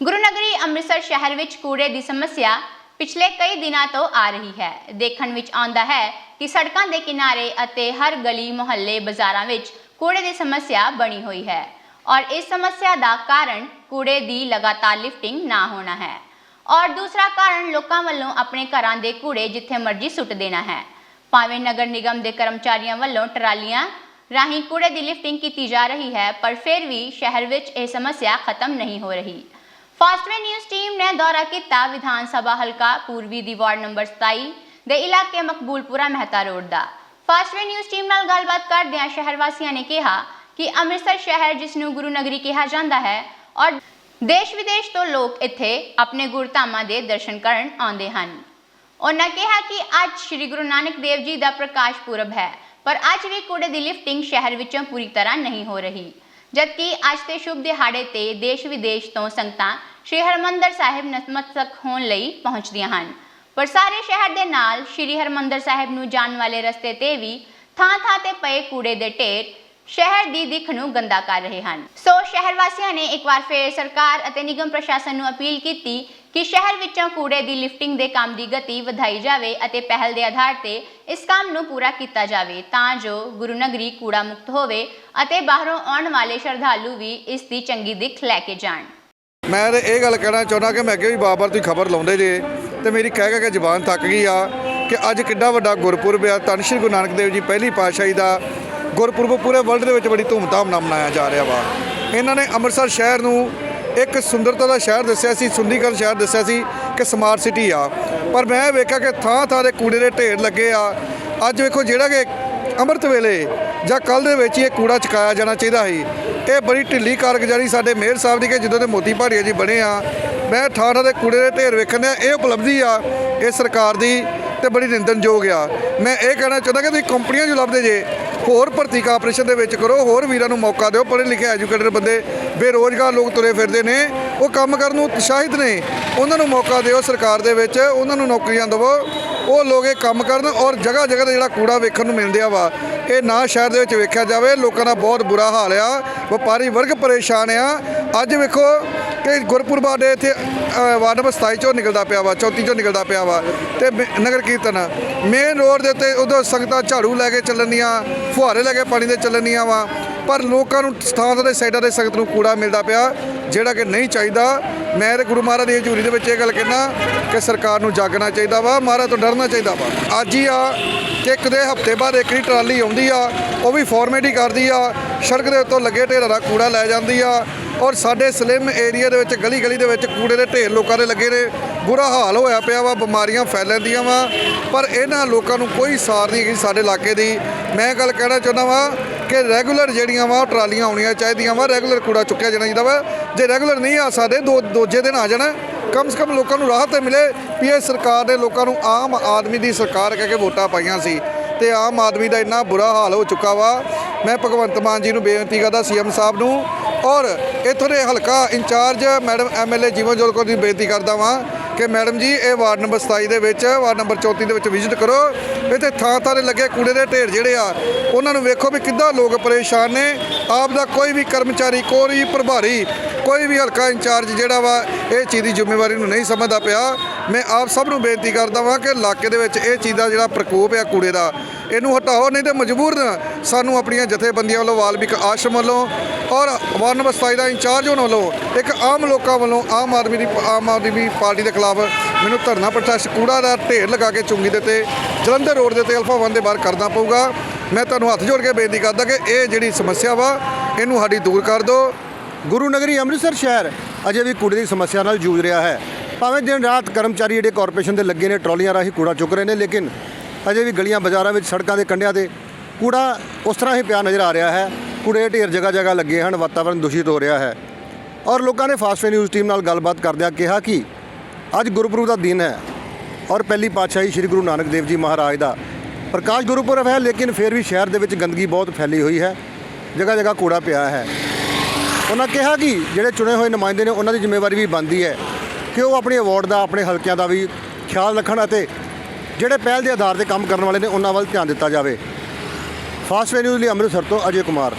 ਗੁਰੂ ਨਗਰੀ ਅੰਮ੍ਰਿਤਸਰ ਸ਼ਹਿਰ ਵਿੱਚ ਕੂੜੇ ਦੀ ਸਮੱਸਿਆ ਪਿਛਲੇ ਕਈ ਦਿਨਾਂ ਤੋਂ ਆ ਰਹੀ ਹੈ। ਦੇਖਣ ਵਿੱਚ ਆਉਂਦਾ ਹੈ ਕਿ ਸੜਕਾਂ ਦੇ ਕਿਨਾਰੇ ਅਤੇ ਹਰ ਗਲੀ ਮੁਹੱਲੇ ਬਾਜ਼ਾਰਾਂ ਵਿੱਚ ਕੂੜੇ ਦੀ ਸਮੱਸਿਆ ਬਣੀ ਹੋਈ ਹੈ ਔਰ ਇਸ ਸਮੱਸਿਆ ਦਾ ਕਾਰਨ ਕੂੜੇ ਦੀ ਲਗਾਤਾਰ ਲਿਫਟਿੰਗ ਨਾ ਹੋਣਾ ਹੈ ਔਰ ਦੂਸਰਾ ਕਾਰਨ ਲੋਕਾਂ ਵੱਲੋਂ ਆਪਣੇ ਘਰਾਂ ਦੇ ਕੂੜੇ ਜਿੱਥੇ ਮਰਜ਼ੀ ਸੁੱਟ ਦੇਣਾ ਹੈ। ਭਾਵੇਂ ਨਗਰ ਨਿਗਮ ਦੇ ਕਰਮਚਾਰੀਆਂ ਵੱਲੋਂ ਟਰਾਲੀਆਂ ਰਾਹੀਂ ਕੂੜੇ ਦੀ ਲਿਫਟਿੰਗ ਕੀਤੀ ਜਾ ਰਹੀ ਹੈ, ਪਰ ਫਿਰ ਵੀ ਸ਼ਹਿਰ ਵਿੱਚ ਇਹ ਸਮੱਸਿਆ ਖਤਮ ਨਹੀਂ ਹੋ ਰਹੀ। ਫਾਸਟਵੇ ਨਿਊਜ਼ ਟੀਮ ਨੇ ਦੌਰਾ ਕੀਤਾ ਵਿਧਾਨ ਸਭਾ ਹਲਕਾ ਪੂਰਬੀ ਦੀ ਵਾਰਡ ਨੰਬਰ 27 ਦੇ ਇਲਾਕੇ ਮਕਬੂਲਪੁਰਾ ਮਹਿਤਾ ਰੋਡ ਦਾ। ਫਾਸਟਵੇ ਨਿਊਜ਼ ਟੀਮ ਨਾਲ ਗੱਲਬਾਤ ਕਰਦਿਆਂ ਸ਼ਹਿਰ ਵਾਸੀਆਂ ਨੇ ਕਿਹਾ ਕਿ ਅੰਮ੍ਰਿਤਸਰ ਸ਼ਹਿਰ, ਜਿਸ ਨੂੰ ਗੁਰੂ ਨਗਰੀ ਕਿਹਾ ਜਾਂਦਾ ਹੈ, ਔਰ ਦੇਸ਼ ਵਿਦੇਸ਼ ਤੋਂ ਲੋਕ ਇੱਥੇ ਆਪਣੇ ਗੁਰਧਾਮਾਂ ਦੇ ਦਰਸ਼ਨ ਕਰਨ ਆਉਂਦੇ ਹਨ। ਉਹਨਾਂ ਕਿਹਾ ਕਿ ਅੱਜ ਸ੍ਰੀ ਗੁਰੂ ਨਾਨਕ ਦੇਵ ਜੀ ਦਾ ਪ੍ਰਕਾਸ਼ ਪੁਰਬ ਹੈ, ਪਰ ਅੱਜ ਵੀ ਕੂੜੇ ਦੀ ਲਿਫਟਿੰਗ ਸ਼ਹਿਰ ਵਿੱਚੋਂ ਪੂਰੀ ਤਰ੍ਹਾਂ ਨਹੀਂ ਹੋ ਰਹੀ। ਜਦਕਿ ਅੱਜ ਦੇ ਸ਼ੁਭ ਦਿਹਾੜੇ ਤੇ ਦੇਸ਼ ਵਿਦੇਸ਼ ਤੋਂ ਸੰਗਤਾਂ ਸ੍ਰੀ ਹਰਮੰਦਰ ਸਾਹਿਬ ਨਤਮਸਤਕ ਹੋਣ ਲਈ ਪਹੁੰਚਦੀਆਂ ਹਨ। ਪਰ ਸਾਰੇ ਸ਼ਹਿਰ ਦੇ ਨਾਲ ਸ੍ਰੀ ਹਰਮੰਦਰ ਸਾਹਿਬ ਨੂੰ ਜਾਣ ਵਾਲੇ ਰਸਤੇ ਤੇ ਵੀ ਥਾਂ-ਥਾਂ ਤੇ ਪਏ ਕੂੜੇ ਦੇ ਢੇਰ ਸ਼ਹਿਰ ਦੀ ਦਿੱਖ ਨੂੰ ਗੰਦਾ ਕਰ ਰਹੇ ਹਨ। ਸੋ ਸ਼ਹਿਰ ਵਾਸੀਆਂ ਨੇ ਇੱਕ ਵਾਰ ਫੇਰ ਸਰਕਾਰ ਅਤੇ ਨਿਗਮ ਪ੍ਰਸ਼ਾਸਨ ਨੂੰ ਅਪੀਲ ਕੀਤੀ ਕਿ ਸ਼ਹਿਰ ਵਿੱਚੋਂ ਕੂੜੇ ਦੀ ਲਿਫਟਿੰਗ ਦੇ ਕੰਮ ਦੀ ਗਤੀ ਵਧਾਈ ਜਾਵੇ ਅਤੇ ਪਹਿਲ ਦੇ ਆਧਾਰ ਤੇ ਇਸ ਕੰਮ ਨੂੰ ਪੂਰਾ ਕੀਤਾ ਜਾਵੇ ਤਾਂ ਜੋ ਗੁਰੂ ਨਗਰੀ ਕੂੜਾ ਮੁਕਤ ਹੋਵੇ ਅਤੇ ਬਾਹਰੋਂ ਆਉਣ ਵਾਲੇ ਸ਼ਰਧਾਲੂ ਵੀ ਇਸ ਦੀ ਚੰਗੀ ਦਿੱਖ ਲੈ ਕੇ ਜਾਣ। ਮੈਂ ਇਹ ਗੱਲ ਕਹਿਣਾ ਚਾਹੁੰਦਾ ਕਿ ਮੈਂ ਅੱਗੇ ਵੀ ਬਾਰ-ਬਾਰ ਤੁਸੀਂ ਖਬਰ ਲਾਉਂਦੇ ਜੇ ਤੇ ਮੇਰੀ ਕਹਿ ਕਹਿ ਕੇ ਜ਼ਬਾਨ ਥੱਕ ਗਈ ਆ ਕਿ ਅੱਜ ਕਿੱਡਾ ਵੱਡਾ ਗੁਰਪੁਰਬ ਆ। ਧੰਨ ਸ਼੍ਰੀ ਗੁਰੂ ਨਾਨਕ ਦੇਵ ਜੀ, ਪਹਿਲੀ ਪਾਤਸ਼ਾਹੀ ਦਾ ਗੁਰਪੁਰਬ ਪੂਰੇ ਵਰਲਡ ਦੇ ਵਿੱਚ ਬੜੀ ਧੂਮਧਾਮ ਨਾਲ ਮਨਾਇਆ ਜਾ ਰਿਹਾ ਵਾ। ਇਹਨਾਂ ਨੇ ਅੰਮ੍ਰਿਤਸਰ ਸ਼ਹਿਰ ਨੂੰ ਇੱਕ ਸੁੰਦਰਤਾ ਦਾ ਸ਼ਹਿਰ ਦੱਸਿਆ ਸੀ ਸੁੰਦੀਕਰਨ ਸ਼ਹਿਰ ਦੱਸਿਆ ਸੀ ਕਿ ਸਮਾਰਟ ਸਿਟੀ ਆ। ਪਰ ਮੈਂ ਵੇਖਿਆ ਕਿ ਥਾਂ ਥਾਂ ਦੇ ਕੂੜੇ ਦੇ ਢੇਰ ਲੱਗੇ ਆ। ਅੱਜ ਵੇਖੋ ਜਿਹੜਾ ਕਿ ਅੰਮ੍ਰਿਤ ਵੇਲੇ ਜਾਂ ਕੱਲ ਦੇ ਵਿੱਚ ਹੀ ਇਹ ਕੂੜਾ ਚੁਕਾਇਆ ਜਾਣਾ ਚਾਹੀਦਾ ਸੀ। ਇਹ ਬੜੀ ਢਿੱਲੀ ਕਾਰਗੁਜ਼ਾਰੀ ਸਾਡੇ ਮੇਅਰ ਸਾਹਿਬ ਦੀ ਕਿ ਜਦੋਂ ਦੇ ਮੋਤੀ ਭਾਰੀਆ ਜੀ ਬਣੇ ਆ, ਮੈਂ ਥਾਂ ਥਾਂ ਦੇ ਕੂੜੇ ਦੇ ਢੇਰ ਵੇਖਣ ਡਿਆ। ਇਹ ਉਪਲਬਧੀ ਆ, ਇਹ ਸਰਕਾਰ ਦੀ ਤੇ ਬੜੀ ਨਿੰਦਨਯੋਗ ਆ। ਮੈਂ ਇਹ ਕਹਿਣਾ ਚਾਹੁੰਦਾ ਕਿ ਤੁਸੀਂ ਕੰਪਨੀਆਂ ਜੋ ਲੱਭਦੇ ਜੇ ਹੋਰ ਭਰਤੀ ਕਾਰਪੋਰੇਸ਼ਨ ਦੇ ਵਿੱਚ ਕਰੋ, ਹੋਰ ਵੀਰਾਂ ਨੂੰ ਮੌਕਾ ਦਿਓ। ਪੜ੍ਹੇ ਲਿਖੇ ਐਜੂਕੇਟਡ ਬੰਦੇ ਬੇਰੋਜ਼ਗਾਰ ਲੋਕ ਤੁਰੇ ਫਿਰਦੇ ਨੇ। ਉਹ ਕੰਮ ਕਰਨ ਨੂੰ ਉਤਸ਼ਾਹਿਤ ਨੇ। ਉਹਨਾਂ ਨੂੰ ਮੌਕਾ ਦਿਓ ਸਰਕਾਰ ਦੇ ਵਿੱਚ। ਉਹਨਾਂ ਨੂੰ ਨੌਕਰੀਆਂ ਦਿਵੋ। ਉਹ ਲੋਕ ਇਹ ਕੰਮ ਕਰਨ ਔਰ ਜਗ੍ਹਾ ਜਗ੍ਹਾ ਤੇ ਜਿਹੜਾ ਕੂੜਾ ਵੇਖਣ ਨੂੰ ਮਿਲਦਿਆ ਵਾ। ਇਹ ਨਾ ਸ਼ਹਿਰ ਦੇ ਵਿੱਚ ਵੇਖਿਆ ਜਾਵੇ, ਲੋਕਾਂ ਦਾ ਬਹੁਤ ਬੁਰਾ ਹਾਲ ਆ। ਵਪਾਰੀ ਵਰਗ ਪਰੇਸ਼ਾਨ ਆ। ਅੱਜ ਵੇਖੋ ਕਿ ਗੁਰਪੁਰਬਾ ਦੇ ਇੱਥੇ ਵਾਰਡ ਨੰਬਰ 27 ਚੋਂ ਨਿਕਲਦਾ ਪਿਆ ਵਾ 34 ਚੋਂ ਨਿਕਲਦਾ ਪਿਆ ਵਾ ਤੇ ਮੇ- ਨਗਰ ਕੀਰਤਨ। ਮੇਨ ਰੋਡ ਦੇ ਉੱਤੇ ਉਦੋਂ ਸੰਗਤਾਂ ਝਾੜੂ ਲੈ ਕੇ ਚੱਲਣੀਆਂ, ਫੁਹਾਰੇ ਲੈ ਕੇ ਪਾਣੀ ਦੇ ਚੱਲਣੀਆਂ ਵਾ। ਪਰ ਲੋਕਾਂ ਨੂੰ ਸਥਾਨ ਦੇ ਸਾਈਡਾਂ ਦੇ ਸੰਗਤ ਨੂੰ ਕੂੜਾ ਮਿਲਦਾ ਪਿਆ, ਜਿਹੜਾ ਕਿ ਨਹੀਂ ਚਾਹੀਦਾ। ਮੈਂ ਤੇ ਗੁਰੂ ਮਹਾਰਾਜ ਦੀ ਹਜ਼ੂਰੀ ਦੇ ਵਿੱਚ ਇਹ ਗੱਲ ਕਹਿਣਾ ਕਿ ਸਰਕਾਰ ਨੂੰ ਜਾਗਣਾ ਚਾਹੀਦਾ ਵਾ, ਮਹਾਰਾਜ ਤੋਂ ਡਰਨਾ ਚਾਹੀਦਾ ਵਾ। ਅੱਜ ਹੀ ਆ ਕਿ ਇੱਕ ਦੇ ਹਫ਼ਤੇ ਬਾਅਦ ਇੱਕ ਹੀ ਟਰਾਲੀ ਆਉਂਦੀ ਆ, ਉਹ ਵੀ ਫਾਰਮੈਲਿਟੀ ਕਰਦੀ ਆ, ਸੜਕ ਦੇ ਉੱਤੋਂ ਲੱਗੇ ਢੇਰਾਂ ਦਾ ਕੂੜਾ ਲੈ ਜਾਂਦੀ ਆ ਔਰ ਸਾਡੇ ਸਲਿਮ ਏਰੀਆ ਦੇ ਵਿੱਚ ਗਲੀ ਗਲੀ ਦੇ ਵਿੱਚ ਕੂੜੇ ਦੇ ਢੇਰ ਲੋਕਾਂ ਦੇ ਲੱਗੇ ਨੇ। ਬੁਰਾ ਹਾਲ ਹੋਇਆ ਪਿਆ ਵਾ, ਬਿਮਾਰੀਆਂ ਫੈਲਣਦੀਆਂ ਵਾ, ਪਰ ਇਹਨਾਂ ਲੋਕਾਂ ਨੂੰ ਕੋਈ ਸਾਰ ਨਹੀਂ ਹੈਗੀ ਸਾਡੇ ਇਲਾਕੇ ਦੀ। ਮੈਂ ਗੱਲ ਕਹਿਣਾ ਚਾਹੁੰਦਾ ਵਾ ਕਿ ਰੈਗੂਲਰ ਜਿਹੜੀਆਂ ਵਾ ਉਹ ਟਰਾਲੀਆਂ ਆਉਣੀਆਂ ਚਾਹੀਦੀਆਂ ਵਾ, ਰੈਗੂਲਰ ਕੂੜਾ ਚੁੱਕਿਆ ਜਾਣਾ ਚਾਹੀਦਾ ਵਾ। ਜੇ ਰੈਗੂਲਰ ਨਹੀਂ ਆ ਸਕਦੇ, ਦੋ ਦੂਜੇ ਦਿਨ ਆ ਜਾਣਾ। ਕਮ ਸੇ ਕਮ ਲੋਕਾਂ ਨੂੰ ਰਾਹਤ ਮਿਲੇ ਵੀ ਇਹ ਸਰਕਾਰ ਨੇ ਲੋਕਾਂ ਨੂੰ ਆਮ ਆਦਮੀ ਦੀ ਸਰਕਾਰ ਕਹਿ ਕੇ ਵੋਟਾਂ ਪਾਈਆਂ ਸੀ। ਤੇ ਆਮ ਆਦਮੀ ਦਾ ਇੰਨਾ ਬੁਰਾ ਹਾਲ ਹੋ ਚੁੱਕਾ ਵਾ। ਮੈਂ ਭਗਵੰਤ ਮਾਨ ਜੀ ਨੂੰ ਬੇਨਤੀ ਕਰਦਾ ਸੀਐਮ ਸਾਹਿਬ ਨੂੰ। ਔਰ ਇੱਥੋਂ ਦੇ ਹਲਕਾ incharge madam MLA Jeevanjot Kaur ਦੀ ਬੇਨਤੀ ਕਰਦਾ ਵਾਂ ਕਿ ਮੈਡਮ ਜੀ, ਇਹ ਵਾਰਡ ਨੰਬਰ 27 ਦੇ ਵਿੱਚ, ਵਾਰਡ ਨੰਬਰ 34 ਦੇ ਵਿੱਚ ਵਿਜ਼ਿਟ ਕਰੋ। ਇੱਥੇ ਥਾਂ ਥਾਂ ਦੇ ਲੱਗੇ ਕੂੜੇ ਦੇ ਢੇਰ ਜਿਹੜੇ ਆ, ਉਹਨਾਂ ਨੂੰ ਵੇਖੋ ਵੀ ਕਿੱਦਾਂ ਲੋਕ ਪਰੇਸ਼ਾਨ ਨੇ। ਆਪ ਦਾ ਕੋਈ ਵੀ ਕਰਮਚਾਰੀ, ਕੋਈ ਪ੍ਰਭਾਰੀ, ਕੋਈ ਵੀ ਹਲਕਾ ਇੰਚਾਰਜ ਜਿਹੜਾ ਵਾ, ਇਹ ਚੀਜ਼ ਦੀ ਜ਼ਿੰਮੇਵਾਰੀ ਨੂੰ ਨਹੀਂ ਸਮਝਦਾ ਪਿਆ। ਮੈਂ ਆਪ ਸਭ ਨੂੰ ਬੇਨਤੀ ਕਰਦਾ ਵਾਂ ਕਿ ਇਲਾਕੇ ਦੇ ਵਿੱਚ ਇਹ ਚੀਜ਼ ਦਾ ਜਿਹੜਾ ਪ੍ਰਕੋਪ ਆ ਕੂੜੇ ਦਾ ਇਹਨੂੰ ਹਟਾਓ, ਨਹੀਂ ਤੇ ਮਜ਼ਬੂਰ ਸਾਨੂੰ ਆਪਣੀਆਂ ਜਥੇਬੰਦੀਆਂ ਵੱਲੋਂ, ਵਾਲਮੀਕ ਆਸ਼ਰਮ ਵੱਲੋਂ ਔਰ ਵਾਰਡ ਨੰਬਰ 27 ਦਾ ਇੰਚਾਰਜ ਹੋਣ ਵੱਲੋਂ ਇੱਕ ਆਮ ਲੋਕਾਂ ਵੱਲੋਂ ਆਮ ਆਦਮੀ ਦੀ, ਆਮ ਆਦਮੀ ਪਾਰਟੀ ਦੇ ਖਿਲਾਫ ਮੈਨੂੰ ਧਰਨਾ ਪ੍ਰੋਟੈਸਟ ਕੂੜਾ ਦਾ ਢੇਰ ਲਗਾ ਕੇ ਚੁੰਗੀ ਦੇ ਤੇ ਜਲੰਧਰ ਰੋਡ ਦੇ ਤੇ ਅਲਫਾ ਵਨ ਦੇ ਬਾਹਰ ਕਰਨਾ ਪਊਗਾ। ਮੈਂ ਤੁਹਾਨੂੰ ਹੱਥ ਜੋੜ ਕੇ ਬੇਨਤੀ ਕਰਦਾ ਕਿ ਇਹ ਜਿਹੜੀ ਸਮੱਸਿਆ ਵਾ, ਇਹਨੂੰ ਸਾਡੀ ਦੂਰ ਕਰ ਦਿਓ। ਗੁਰੂ ਨਗਰੀ ਅੰਮ੍ਰਿਤਸਰ ਸ਼ਹਿਰ ਅਜੇ ਵੀ ਕੂੜੇ ਦੀ ਸਮੱਸਿਆ ਨਾਲ ਜੂਝ ਰਿਹਾ ਹੈ। ਭਾਵੇਂ ਦਿਨ ਰਾਤ ਕਰਮਚਾਰੀ ਜਿਹੜੇ ਕਾਰਪੋਰੇਸ਼ਨ ਦੇ ਲੱਗੇ ਨੇ, ਟਰਾਲੀਆਂ ਰਾਹੀਂ ਕੂੜਾ ਚੁੱਕ ਰਹੇ ਨੇ, ਲੇਕਿਨ ਅਜੇ ਵੀ ਗਲੀਆਂ ਬਾਜ਼ਾਰਾਂ ਵਿੱਚ ਸੜਕਾਂ ਦੇ ਕੰਢਿਆਂ ਤੇ ਕੂੜਾ ਉਸ ਤਰ੍ਹਾਂ ਹੀ ਪਿਆ ਨਜ਼ਰ ਆ ਰਿਹਾ ਹੈ। ਕੂੜੇ ਢੇਰ ਜਗ੍ਹਾ ਜਗ੍ਹਾ ਲੱਗੇ ਹਨ ਵਾਤਾਵਰਣ ਦੂਸ਼ਿਤ ਹੋ ਰਿਹਾ ਹੈ। ਔਰ ਲੋਕਾਂ ਨੇ ਫਾਸਟਵੇ ਨਿਊਜ਼ ਟੀਮ ਨਾਲ ਗੱਲਬਾਤ ਕਰਦਿਆਂ ਕਿਹਾ ਕਿ ਅੱਜ ਗੁਰਪੁਰਬ ਦਾ ਦਿਨ ਹੈ ਔਰ ਪਹਿਲੀ ਪਾਤਸ਼ਾਹੀ ਸ੍ਰੀ ਗੁਰੂ ਨਾਨਕ ਦੇਵ ਜੀ ਮਹਾਰਾਜ ਦਾ ਪ੍ਰਕਾਸ਼ ਗੁਰਪੁਰਬ ਹੈ, ਲੇਕਿਨ ਫਿਰ ਵੀ ਸ਼ਹਿਰ ਦੇ ਵਿੱਚ ਗੰਦਗੀ ਬਹੁਤ ਫੈਲੀ ਹੋਈ ਹੈ। ਜਗ੍ਹਾ ਜਗ੍ਹਾ ਕੂੜਾ ਪਿਆ ਹੈ। ਉਹਨਾਂ ਕਿਹਾ ਕਿ ਜਿਹੜੇ ਚੁਣੇ ਹੋਏ ਨੁਮਾਇੰਦੇ ਨੇ, ਉਹਨਾਂ ਦੀ ਜ਼ਿੰਮੇਵਾਰੀ ਵੀ ਬਣਦੀ ਹੈ ਕਿ ਉਹ ਆਪਣੇ ਅਵਾਰਡ ਦਾ, ਆਪਣੇ ਹਲਕਿਆਂ ਦਾ ਵੀ ਖਿਆਲ ਰੱਖਣ ਅਤੇ ਜਿਹੜੇ ਪਹਿਲ ਦੇ ਆਧਾਰ ਤੇ ਕੰਮ ਕਰਨ ਵਾਲੇ ਨੇ ਉਹਨਾਂ ਵੱਲ ਧਿਆਨ ਦਿੱਤਾ ਜਾਵੇ। ਫਾਸਟ ਨਿਊਜ਼ ਲਈ ਅੰਮ੍ਰਿਤਸਰ ਤੋਂ ਅਜੇ ਕੁਮਾਰ।